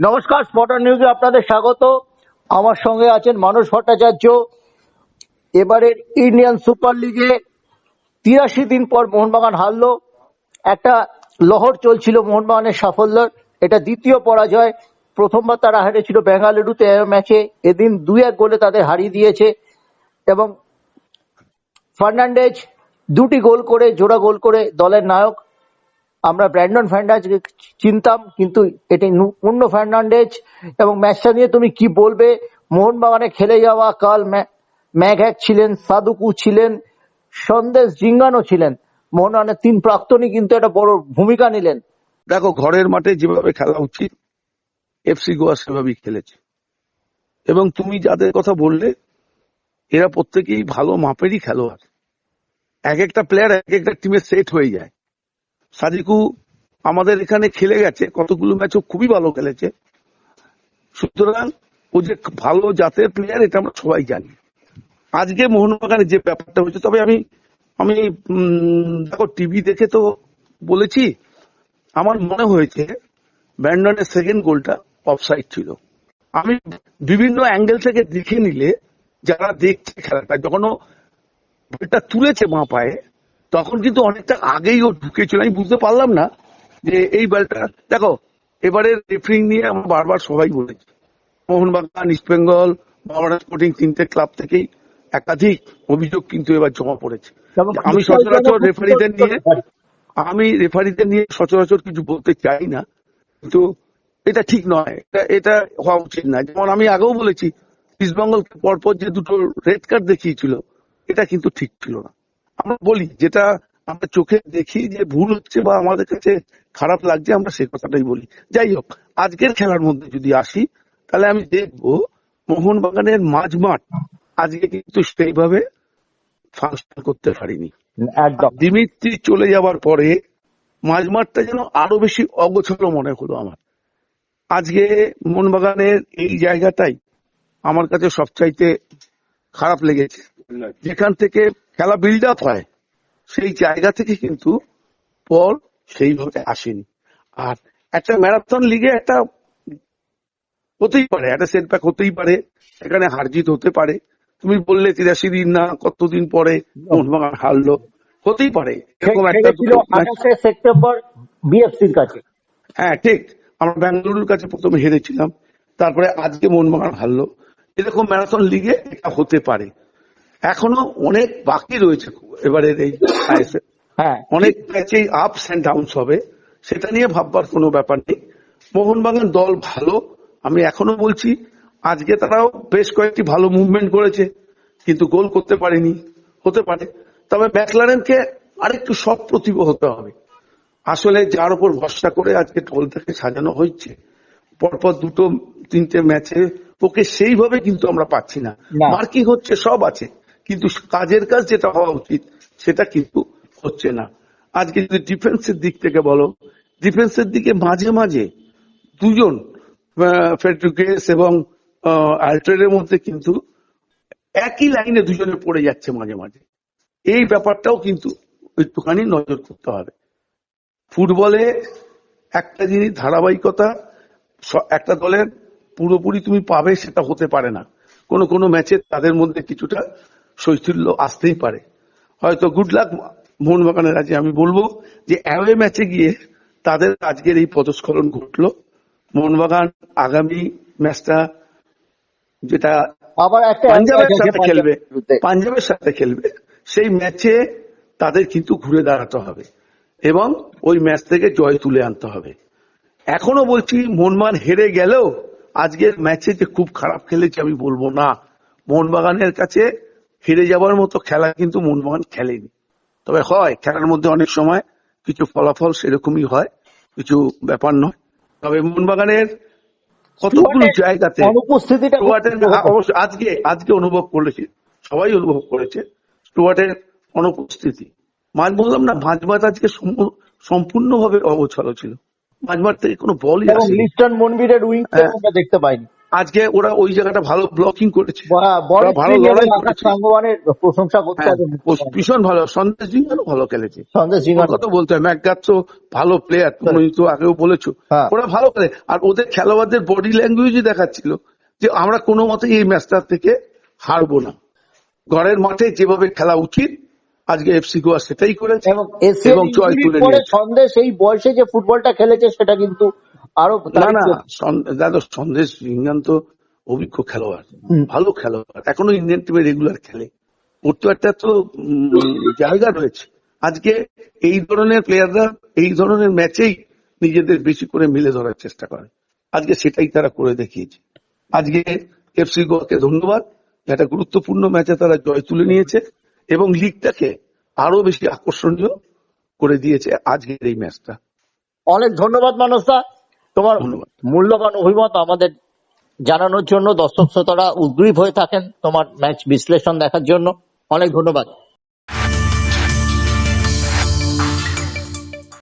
নমস্কার স্পটার নিউজে আপনাদের স্বাগত। আমার সঙ্গে আছেন মানস ভট্টাচার্য। এবারের ইন্ডিয়ান সুপার লিগে তিরাশি দিন পর মোহনবাগান হারলো। একটা লহর চলছিল মোহনবাগানের সাফল্যের। এটা দ্বিতীয় পরাজয়। প্রথমবার তারা হেরেছিল বেঙ্গালুরুতে ম্যাচে। এদিন দুই এক গোলে তাদের হারিয়ে দিয়েছে। এবং ফার্নান্ডেজ দুটি গোল করে, জোড়া গোল করে দলের নায়ক আমরা ব্র্যান্ডন ফার্নান্ডেজকে চিনতাম, কিন্তু এটি অন্য ফার্নান্ডেজ এবং ম্যাচটা নিয়ে তুমি কি বলবে? মোহনবাগানে খেলে যাওয়া কাল ম্যা- ম্যাঘ্যাক ছিলেন, সাদুকু ছিলেন, সন্দেশ জিঙ্গানো ছিলেন। মোহনবাগানের তিন প্রাক্তনই কিন্তু একটা বড় ভূমিকা নিলেন। দেখো, ঘরের মাঠে যেভাবে খেলা উচিত এফসি গোয়া সেভাবেই খেলেছে। এবং তুমি যাদের কথা বললে, এরা প্রত্যেকেই ভালো মাপেরই খেলোয়াড়। এক একটা প্লেয়ার এক একটা টিমে সেট হয়ে যায়। সাদিকু আমাদের এখানে খেলে গেছে, কতগুলো ম্যাচও খুবই ভালো খেলেছে। সুতরাং ও যে ভালো জাতের প্লেয়ার এটা আমরা সবাই জানি। আজকে মোহনবাগানের যে ব্যাপারটা হয়েছে, তবে আমি আমি দেখো টিভি দেখে তো বলেছি, আমার মনে হয়েছে ব্যান্ডনের সেকেন্ড গোলটা অফসাইড ছিল। আমি বিভিন্ন অ্যাঙ্গেল থেকে দেখে নিলে, যারা দেখছে খেলাটা যখন ও তুলেছে মা পায়ে তখন কিন্তু অনেকটা আগেই ও ঢুকেছিল। আমি বুঝতে পারলাম না যে এই বলটা দেখো এবারে রেফারিং নিয়ে আমরা বারবার সবাই বলেছি মোহনবাগান ইস্ট বেঙ্গল মোহামেডান স্পোর্টিং তিনটে ক্লাব থেকেই একাধিক অভিযোগ কিন্তু এবার জমা পড়েছে। আমি সচরাচর রেফারিদের নিয়ে আমি রেফারিদের নিয়ে সচরাচর কিছু বলতে চাই না কিন্তু এটা ঠিক নয়। এটা এটা হওয়া উচিত না। যেমন আমি আগেও বলেছি ইস্টবেঙ্গল পরপর যে দুটো রেড কার্ড দেখিয়েছিল এটা কিন্তু ঠিক ছিল না। আমরা বলি যেটা আমরা চোখে দেখি যে ভুল হচ্ছে বা আমাদের কাছে খারাপ লাগছে আমরা সে কথাটাই বলি। যাই হোক আজকের খেলার মধ্যে যদি আসি তাহলে আমি দেখব মোহনবাগানের মাঝমাঠ আজকে কিন্তু সেইভাবে ফাংশন করতে পারিনি। একদম। দিমিত্রি চলে যাওয়ার পরে মাঝমাঠটা যেন আরও বেশি অগোছালো মনে হলো আমার। আজকে মোহনবাগানের এই জায়গাটাই আমার কাছে সবচাইতে খারাপ লেগেছে। যেখান থেকে খেলা বিল্ড আপ হয় সেই জায়গা থেকে কিন্তু বল সেইভাবে আসেনি। আর একটা ম্যারাথন লিগে একটা হতেই পারে একটা সেটব্যাক হতেই পারে এখানে হারজিত হতে পারে। তুমি বললে তিরাশি দিন না কতদিন পরে মোহনবাগান হারলো? হতেই পারে এরকম একটা হেরেছিল দুটো match- আঠাশে সেপ্টেম্বর বিএফসির কাছে। হ্যাঁ ঠিক আমরা ব্যাঙ্গালুরুর কাছে প্রথমে হেরেছিলাম তারপরে আজকে মোহনবাগান হারলো। এরকম ম্যারাথন লিগে এটা হতে পারে। এখনও অনেক বাকি রয়েছে এবারের এই হ্যাঁ। অনেক ম্যাচেই আপস অ্যান্ড ডাউনস হবে সেটা নিয়ে ভাববার কোনো ব্যাপার নেই। মোহনবাগান দল ভালো আমি এখনও বলছি আজকে তারাও বেশ কয়েকটি ভালো মুভমেন্ট করেছে কিন্তু গোল করতে পারেনি হতে পারে। তবে ম্যাকলারেনকে আরেকটু সব প্রতিভ হতে হবে। আসলে যার উপর ভরসা করে আজকে দলটাকে সাজানো হচ্ছে পরপর দুটো তিনটে ম্যাচে ওকে সেইভাবে কিন্তু আমরা পাচ্ছি না। না। মার্কিং হচ্ছে সব আছে। কিন্তু কাজের কাজ যেটা হওয়া উচিত, সেটা কিন্তু হচ্ছে না। আজকে যদি ডিফেন্সের দিক থেকে বলো, ডিফেন্সের দিকে মাঝে মাঝে দুজন ফেডরিকেস এবং আল্ট্রেডের মধ্যে কিন্তু একই লাইনে দুজনে পড়ে যাচ্ছে মাঝে মাঝে। এই ব্যাপারটাও কিন্তু একটুখানি নজর করতে হবে। ফুটবলে একটা জিনিস ধারাবাহিকতা একটা দলের পুরোপুরি তুমি পাবে সেটা হতে পারে না। কোনো কোনো ম্যাচে তাদের মধ্যে কিছুটা শৈথিল্য আসতেই পারে। হয়তো গুড লাক মোহনবাগানের আজকে আমি বলব যে অ্যাওয়ে ম্যাচে গিয়ে তাদের আজকের এই পদস্খলন ঘটলো। মোহনবাগান আগামী ম্যাচটা যেটা আবার একটা পাঞ্জাবের সাথে খেলবে পাঞ্জাবের সাথে খেলবে সেই ম্যাচে তাদের কিন্তু ঘুরে দাঁড়াতে হবে এবং ওই ম্যাচ থেকে জয় তুলে আনতে হবে। এখনও বলছি মোহনবাগান হেরে গেলেও আজকের ম্যাচে যে খুব খারাপ খেলেছে আমি বলব না। মোহনবাগানের কাছে হেরে যাওয়ার মতো খেলা কিন্তু মোহনবাগান খেলেনি। তবে হয় খেলার মধ্যে অনেক সময় কিছু ফলাফল সেরকমই হয় কিছু ব্যাপার নয়। তবে মোহনবাগানের কতগুলো জায়গাতে অনুপস্থিতিটা। হ্যাঁ, আজকে আজকে অনুভব করেছে সবাই অনুভব করেছে স্টুয়ার্টের অনুপস্থিতি। মাঝ বললাম না মাঝমাঠ আজকে সম্পূর্ণ- সম্পূর্ণভাবে অবছল ছিল। মাঝমাঠ থেকে কোনো বলই লিস্টন মনবিরের উইং। আমরা দেখতে পাইনি। আজকে ওরা ওই জায়গাটা ভালো ব্লকিং করেছে। বড় ভালো লড়াই। প্রশংসা করতে হ্যাঁ, ভীষণ ভালো। সন্দেশ ভালো খেলেছে। সন্দেশ কথা বলতে হয় ম্যাকগাথ ভালো প্লেয়ার তুমি তো আগেও বলেছ। হ্যাঁ। ওরা ভালো খেলে। আর ওদের খেলোয়াড়দের বডি ল্যাঙ্গুয়েজই দেখাচ্ছিল যে আমরা কোনো মতে এই ম্যাচটা থেকে হারবো না। ঘরের মাঠে যেভাবে খেলা উচিত আজকে এফসি গোয়া সেটাই করেছে এবং জয় তুলে সন্দেশ এই বয়সে যে ফুটবলটা খেলেছে সেটা কিন্তু আরও না না দাদা সন্দেশ ইংল্যান্ড তো অভিজ্ঞ খেলোয়াড় ভালো খেলোয়াড় এখনও ইন্ডিয়ান টিমে রেগুলার খেলে। ওর তো একটা তো জায়গা রয়েছে। আজকে এই ধরনের প্লেয়াররা এই ধরনের ম্যাচেই নিজেদের বেশি করে মিলে ধরার চেষ্টা করে। আজকে সেটাই তারা করে দেখিয়েছে। আজকে এফসি গোয়াকে ধন্যবাদ একটা গুরুত্বপূর্ণ ম্যাচে তারা জয় তুলে নিয়েছে এবং লিগটাকে আরও বেশি আকর্ষণীয় করে দিয়েছে আজকের এই ম্যাচটা অনেক ধন্যবাদ মানসদা। তোমার মূল্যবান অভিমত আমাদের জানানোর জন্য দর্শক শ্রোতারা উদ্গ্রীব হয়ে থাকেন তোমার ম্যাচ বিশ্লেষণ দেখার জন্য। অনেক ধন্যবাদ।